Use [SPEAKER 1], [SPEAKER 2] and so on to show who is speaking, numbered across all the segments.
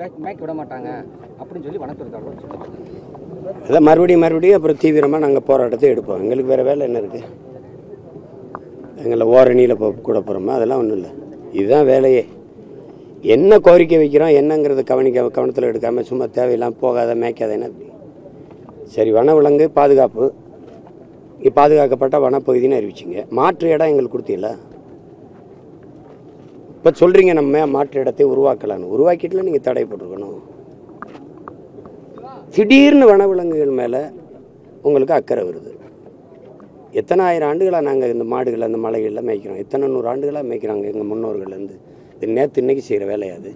[SPEAKER 1] மேய்க்க விட மாட்டாங்க அப்படின்னு சொல்லி வனத்துறை
[SPEAKER 2] அதான் மறுபடியும் மறுபடியும் அப்புறம் தீவிரமாக நாங்கள் போராட்டத்தை எடுப்போம். எங்களுக்கு வேறு வேலை என்ன இருக்குது எங்களை ஓரணியில் போ கூட போகிறோமா அதெல்லாம் ஒன்றும் இல்லை. இதுதான் வேலையே. என்ன கோரிக்கை வைக்கிறோம் என்னங்கிறத கவனிக்க கவனத்தில் எடுக்காமல் சும்மா தேவையில்லாமல் போகாத மேய்க்காத என்ன? அப்படி சரி வனவிலங்கு பாதுகாப்பு. இங்கே பாதுகாக்கப்பட்ட வனப்பகுதின்னு அறிவிச்சிங்க. மாற்று இடம் எங்களுக்கு கொடுத்தீங்களா? இப்போ சொல்கிறீங்க நம்ம மாற்று இடத்தை உருவாக்கலான்னு உருவாக்கிட்டுல நீங்கள் தடை போட்டிருக்கணும். திடீர்னு வனவிலங்குகள் மேலே உங்களுக்கு அக்கறை வருது. எத்தனை ஆயிரம் ஆண்டுகளாக நாங்கள் இந்த மாடுகள் அந்த மலைகளில் மேய்க்கிறோம். எத்தனை நூறு ஆண்டுகளாக மேய்க்கிறாங்க எங்கள் முன்னோர்கள்லேருந்து. இது நேற்று இன்றைக்கி செய்கிற வேலையாது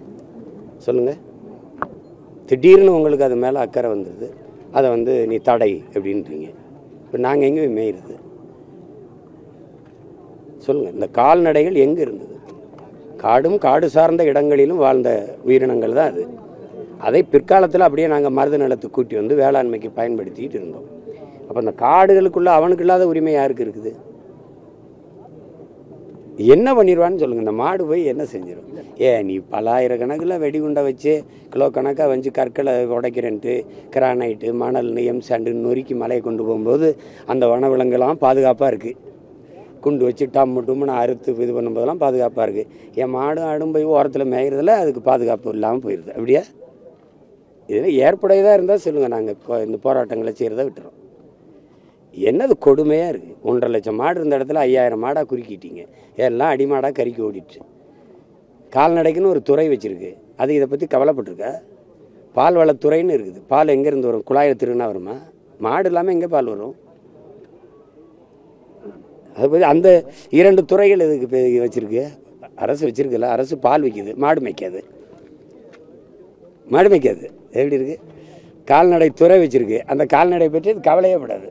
[SPEAKER 2] சொல்லுங்கள் திடீர்னு உங்களுக்கு அது மேலே அக்கறை வந்துடுது அதை வந்து நீ தடை அப்படின்றீங்க. இப்போ நாங்கள் எங்கேயும் மேயிருது மேயிறது? சொல்லுங்கள் இந்த கால்நடைகள் எங்கே இருந்தது? காடும் காடு சார்ந்த இடங்களிலும் வாழ்ந்த உயிரினங்கள் தான் அது. அதை பிற்காலத்தில் அப்படியே நாங்கள் மருத நிலத்தை கூட்டி வந்து வேளாண்மைக்கு பயன்படுத்திட்டு இருந்தோம். அப்போ அந்த காடுகளுக்குள்ள அவனுக்கு இல்லாத உரிமை யாருக்கு இருக்குது? என்ன பண்ணிடுவான்னு சொல்லுங்க. இந்த மாடு போய் என்ன செஞ்சிடும் ஏ நீ பலாயிரக்கணக்கில் வெடிகுண்டை வச்சு கிலோ கணக்காக வச்சு கற்களை உடைக்கிறேன்ட்டு கிரானைட்டு மணல் எம் சாண்டு நொறுக்கி மலையை கொண்டு போகும்போது அந்த வனவிலங்குலாம் பாதுகாப்பாக இருக்குது குண்டு வச்சு டம்மு டும்முன்னு அறுத்து இது பண்ணும்போதெல்லாம் பாதுகாப்பாக இருக்குது என் மாடும் ஆடும் போய் ஓரத்தில் மேய்கிறதுல அதுக்கு பாதுகாப்பு இல்லாமல் போயிடுது அப்படியா? இதில் ஏற்புடையதாக இருந்தால் சொல்லுங்கள் நாங்கள் இந்த போராட்டங்களை செய்கிறத விட்டுறோம். என்னது கொடுமையாக இருக்குது ஒன்றரை லட்சம் மாடு இருந்த இடத்துல ஐயாயிரம் மாடாக குறுக்கிட்டீங்க. எல்லாம் அடிமாடாக கறிக்கு ஓடிடுச்சு. கால்நடைக்குன்னு ஒரு துறை வச்சுருக்கு. அது இதை பற்றி கவலைப்பட்டிருக்கா? பால் வளத்துறைன்னு இருக்குது. பால் எங்கேருந்து வரும்? குழாயில் திருநா வருமா? மாடு இல்லாமல் எங்கே பால் வரும்? அது பத்தி அந்த இரண்டு துறைகள் இதுக்கு வச்சிருக்கு? அரசு வச்சிருக்குல்ல அரசு பால் விற்கிது மாடு மேய்க்காது. மாடு மேய்க்காது எப்படி இருக்கு? கால்நடை துறை வச்சிருக்கு அந்த கால்நடை பற்றி அது கவலையே படாது.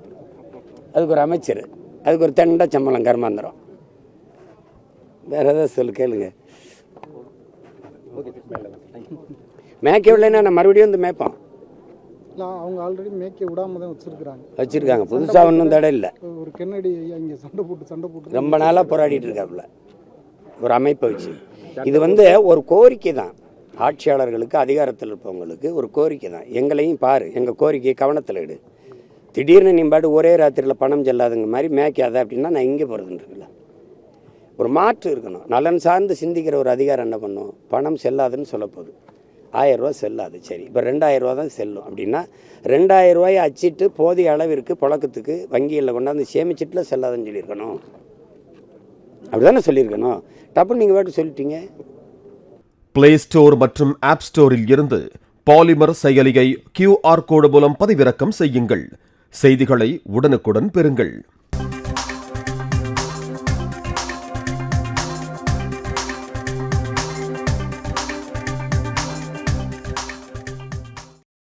[SPEAKER 2] அதுக்கு ஒரு அமைச்சர் அதுக்கு ஒரு தெண்ட சம்பளம் கர்மாந்திரம். வேற ஏதாவது சொல்லு கேளுங்க. மேய்க்க விடலைன்னா நான் மறுபடியும் வந்து மேய்ப்போம்?
[SPEAKER 3] இல்லை அவங்க ஆல்ரெடி மேய்க்க விடாம தான் வச்சிருக்கிறாங்க.
[SPEAKER 2] வச்சிருக்காங்க. புதுசாக ஒன்றும் தடை இல்லை.
[SPEAKER 3] ஒரு கென்னடி ஐயா இங்கே சண்டை போட்டு சண்டை போட்டு
[SPEAKER 2] ரொம்ப நாளாக போராடிட்டு இருக்காப்புல. ஒரு அமைப்பை வச்சு. இது வந்து ஒரு கோரிக்கை தான். ஆட்சியாளர்களுக்கு அதிகாரத்தில் இருப்பவங்களுக்கு ஒரு கோரிக்கை தான். எங்களையும் பாரு எங்கள் கோரிக்கையை கவனத்தில் எடு. திடீர்னு நீ பாட்டு ஒரே ராத்திரியில் பணம் செல்லாதுங்க மாதிரி மேய்க்காத அப்படின்னா நான் இங்கே போகிறதுன்னு ஒரு மாற்று இருக்கணும். நலன் சார்ந்து சிந்திக்கிற ஒரு அதிகாரம் என்ன பண்ணும்? பணம் செல்லாதுன்னு சொல்ல ஆயரூவா செல்லாது சரி. இப்போ ரெண்டாயிரரூவா தான் செல்லும் அப்படின்னா ரெண்டாயிரரூவாயை அச்சிட்டு போதிய அளவிற்கு புழக்கத்துக்கு வங்கியில் கொண்டாந்து சேமிச்சிட்டுல செல்லாதுன்னு சொல்லியிருக்கணும். அப்படிதானே சொல்லியிருக்கணும். டப்புன்னு நீங்கள் பாட்டு சொல்லிட்டீங்க.
[SPEAKER 4] பிளே ஸ்டோர் மற்றும் ஆப் ஸ்டோரில் இருந்து பாலிமர் செயலியை கியூஆர் கோடு மூலம் பதிவிறக்கம் செய்யுங்கள். செய்திகளை உடனுக்குடன் பெறுங்கள்.